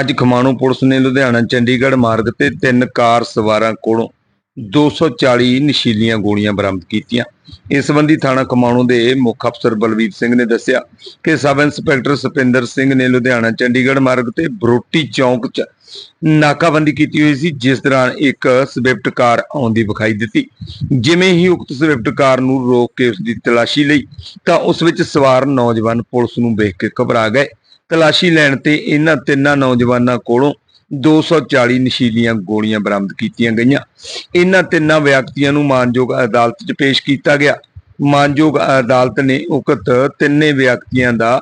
ਅੱਜ ਖਮਾਣੋ ਪੁਲਿਸ ਨੇ ਲੁਧਿਆਣਾ, ਚੰਡੀਗੜ੍ਹ ਮਾਰਗ ਤੇ ਤਿੰਨ ਕਾਰ ਸਵਾਰਾਂ ਕੋਲੋਂ 240 ਨਸ਼ੀਲੀਆਂ ਗੋਲੀਆਂ ਬਰਾਮਦ ਕੀਤੀਆਂ। ਇਸ ਸੰਬੰਧੀ ਥਾਣਾ ਖਮਾਣੋ ਦੇ ਮੁੱਖ ਅਫਸਰ ਬਲਵੀਰ ਸਿੰਘ ਨੇ ਦੱਸਿਆ ਕਿ ਸਬ ਇੰਸਪੈਕਟਰ ਸੁਪਿੰਦਰ ਸਿੰਘ ਨੇ ਲੁਧਿਆਣਾ, ਚੰਡੀਗੜ੍ਹ ਮਾਰਗ ਤੇ ਬਰੋਟੀ ਚੌਂਕ 'ਚ ਨਾਕਾਬੰਦੀ ਕੀਤੀ ਹੋਈ ਸੀ, ਜਿਸ ਦੌਰਾਨ ਇੱਕ ਸਵਿਫਟ ਕਾਰ ਆਉਂਦੀ ਵਿਖਾਈ ਦਿੱਤੀ। ਜਿਵੇਂ ਹੀ ਉਕਤ ਸਵਿਫਟ ਕਾਰ ਨੂੰ ਰੋਕ ਕੇ ਉਸ ਦੀ ਤਲਾਸ਼ੀ ਲਈ, ਤਾਂ ਉਸ ਵਿੱਚ ਸਵਾਰ ਨੌਜਵਾਨ ਪੁਲਿਸ ਨੂੰ ਵੇਖ ਕੇ ਘਬਰਾ ਗਏ। ਤਲਾਸ਼ੀ ਲੈਣ ਤੇ ਇਹਨਾਂ ਤਿੰਨਾਂ ਨੌਜਵਾਨਾਂ ਕੋਲੋਂ 240 ਨਸ਼ੀਲੀਆਂ ਗੋਲੀਆਂ ਬਰਾਮਦ ਕੀਤੀਆਂ ਗਈਆਂ। ਇਹਨਾਂ ਤਿੰਨਾਂ ਵਿਅਕਤੀਆਂ ਨੂੰ ਮਾਨਯੋਗ ਅਦਾਲਤ 'ਚ ਪੇਸ਼ ਕੀਤਾ ਗਿਆ। ਮਾਨਯੋਗ ਅਦਾਲਤ ਨੇ ਉਕਤ ਤਿੰਨੇ ਵਿਅਕਤੀਆਂ ਦਾ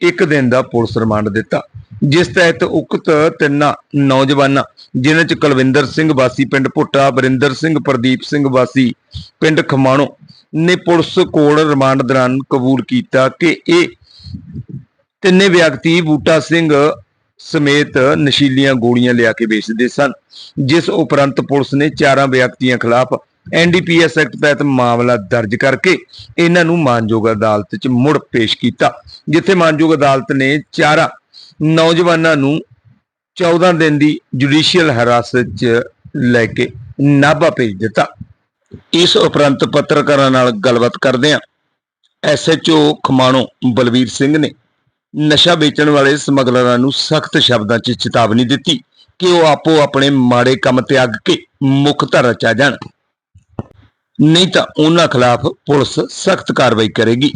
ਇੱਕ ਦਿਨ ਦਾ ਪੁਲਿਸ ਰਿਮਾਂਡ ਦਿੱਤਾ, ਜਿਸ ਤਹਿਤ ਉਕਤ ਤਿੰਨਾਂ ਨੌਜਵਾਨਾਂ, ਜਿਨ੍ਹਾਂ 'ਚ ਕੁਲਵਿੰਦਰ ਸਿੰਘ ਵਾਸੀ, ਪਿੰਡ ਭੁੱਟਾ ਬਰਿੰਦਰ ਸਿੰਘ, ਪ੍ਰਦੀਪ ਸਿੰਘ ਵਾਸੀ, ਪਿੰਡ ਖਮਾਣੋ ਨੇ ਪੁਲਿਸ ਕੋਲ ਰਿਮਾਂਡ ਦੌਰਾਨ ਕਬੂਲ ਕੀਤਾ ਕਿ ਇਹ ਤਿੰਨੇ ਵਿਅਕਤੀ ਬੂਟਾ ਸਿੰਘ ਸਮੇਤ ਨਸ਼ੀਲੀਆਂ ਗੋਲੀਆਂ ਲਿਆ ਕੇ ਵੇਚਦੇ ਸਨ, ਜਿਸ ਉਪਰੰਤ ਪੁਲਿਸ ਨੇ ਚਾਰਾਂ ਵਿਅਕਤੀਆਂ ਖਿਲਾਫ ਐਨਡੀਪੀਐਸ ਐਕਟ ਤਹਿਤ ਮਾਮਲਾ ਦਰਜ ਕਰਕੇ ਇਹਨਾਂ ਨੂੰ ਮਾਨਯੋਗ ਅਦਾਲਤ 'ਚ ਮੁੜ ਪੇਸ਼ ਕੀਤਾ, ਜਿੱਥੇ ਮਾਨਯੋਗ ਅਦਾਲਤ ਨੇ ਚਾਰਾਂ ਨੌਜਵਾਨਾਂ ਨੂੰ 14 ਦਿਨ ਦੀ ਜੁਡੀਸ਼ੀਅਲ ਹਿਰਾਸਤ 'ਚ ਲੈ ਕੇ ਨਾਭਾ ਭੇਜ ਦਿੱਤਾ। ਇਸ ਉਪਰੰਤ ਪੱਤਰਕਾਰਾਂ ਨਾਲ ਗੱਲਬਾਤ ਕਰਦਿਆਂ ਐਸਐਚਓ ਖਮਾਣੋ ਬਲਵੀਰ ਸਿੰਘ ਨੇ ਨਸ਼ਾ ਵੇਚਣ ਵਾਲੇ ਸਮਗਲਰਾਂ ਨੂੰ ਸਖਤ ਸ਼ਬਦਾਂ 'ਚ ਚੇਤਾਵਨੀ ਦਿੱਤੀ ਕਿ ਉਹ ਆਪੋ ਆਪਣੇ ਮਾੜੇ ਕੰਮ ਤਿਆਗ ਕੇ ਮੁੱਖ ਧਾਰਾ 'ਚ ਆ ਜਾਣ। ਨਹੀਂ ਤਾਂ ਉਹਨਾਂ ਖਿਲਾਫ ਪੁਲਿਸ ਸਖਤ ਕਾਰਵਾਈ ਕਰੇਗੀ।